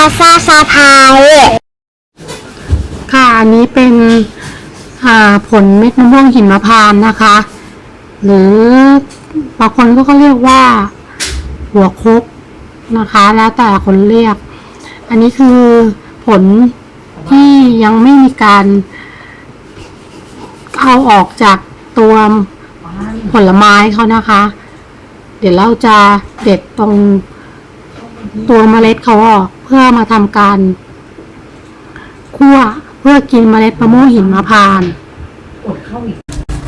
าซาซาพายค่ะ อันนี้เป็นผลเม็ดมะม่วงหิมพานต์นะคะ หรือบางคนก็เรียกว่า หัวคุกนะคะ แล้วแต่คนเรียก อันนี้คือผลที่ยังไม่มีการ เอาออกจากตัวผลไม้เขานะคะ เดี๋ยวเราจะเด็ดตรง ตัวเมล็ดเขาออกเพื่อมาทำการคั่วเพื่อกินเมล็ดมะม่วงหินมพาน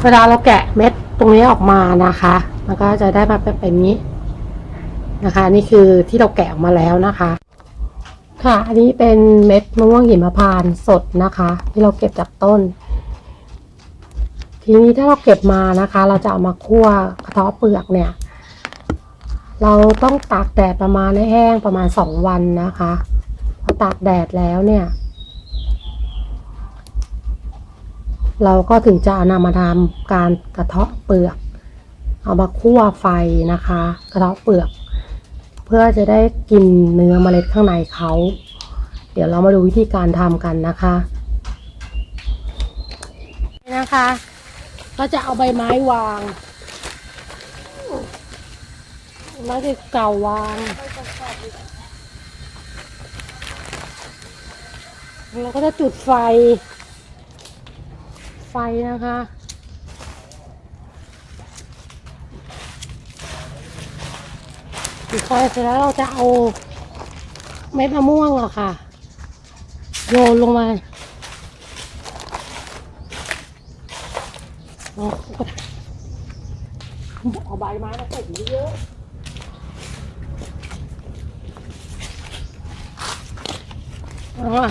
เวลาเราแกะเม็ดตรงนี้ออกมานะคะมันก็จะได้มาเป็นแบบนี้นะคะ นี่คือที่เราแกะออกมาแล้วนะคะ ค่ะ อันนี้เป็นเม็ดมะม่วงหิมพานต์สดนะคะ ที่เราเก็บจากต้น ทีนี้ถ้าเราเก็บมานะคะ เราจะเอามาคั่วกระเทาะเปลือกเนี่ย เราต้องตากแดดประมาณให้แห้งประมาณสองวันนะคะพอตากแดดแล้วเนี่ย เราก็ถึงจะนำมาทำการกระเทาะเปลือก เอามาคั่วไฟนะคะ กระเทาะเปลือก เพื่อจะได้กินเนื้อเมล็ดข้างในเขา เดี๋ยวเรามาดูวิธีการทำกันนะคะนะคะ ก็จะเอาใบไม้วาง ไม้เก่าวางเราก็จะจุดไฟ ไฟนะคะจุดไฟเสร็จแล้วเราจะเอาเม็ดมะม่วงอะค่ะ โยนลงมาเอาเอาใบไม้มาใส่เยอะ เอ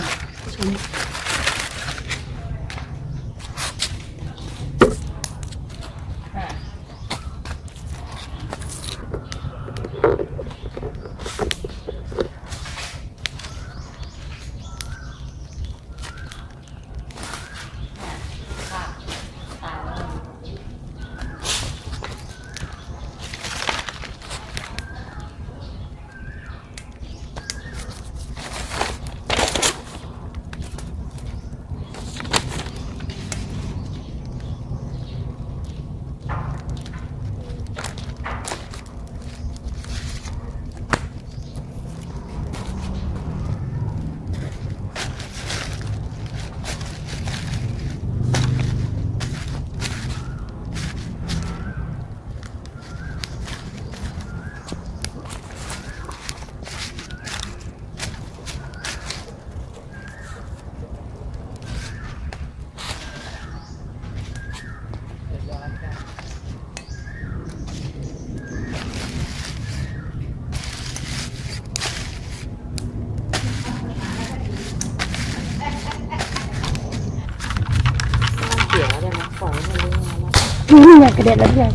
อะชมนี่อยากกระเด็นแล้วเนี่ย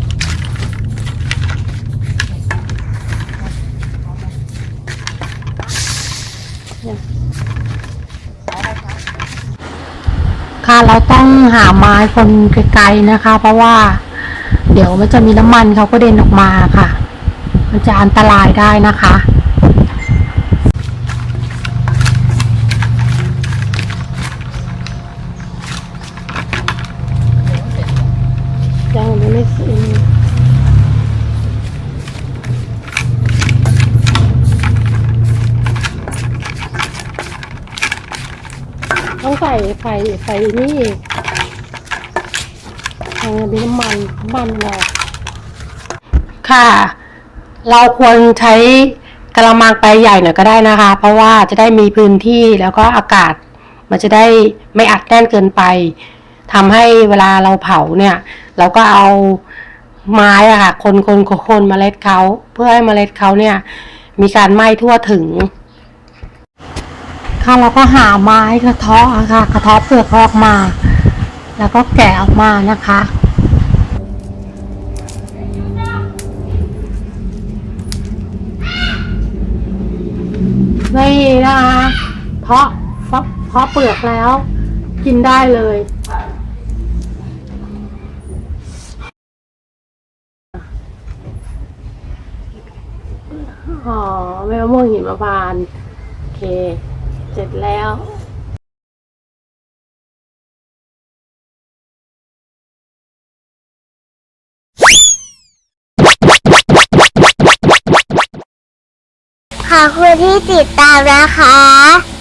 ค่ะเราต้องหาไม้คนไกลๆนะคะ เพราะว่า เดี๋ยวมันจะมีน้ำมันเขาก็เด่นออกมาค่ะ มันจะอันตรายได้นะคะ ต้องใส่ไฟไฟนี่อีกยังมีน้ำมันมันออกค่ะ เราควรใช้กระมังไปใหญ่หน่อยก็ได้นะคะ เพราะว่าจะได้มีพื้นที่แล้วก็อากาศ มันจะได้ไม่อัดแน่นเกินไปทำให้เวลาเราเผาเนี่ย เราก็เอาไม้อะค่ะคนคนคนคนเมล็ดเขาเพื่อให้เมล็ดเขาเนี่ย มีการไหม้ทั่วถึง ค่ะเราก็หาไม้กระเทาะอะค่ะ กระเทาะเปลือกออกมา แล้วก็แกะออกมานะคะนี่นะคะเพาะเพาะเพาะเปลือกแล้วกินได้เลยอ๋อไม่มะม่วงหิมพานต์โอเค เสร็จแล้วขอบคุณที่ติดตามนะคะ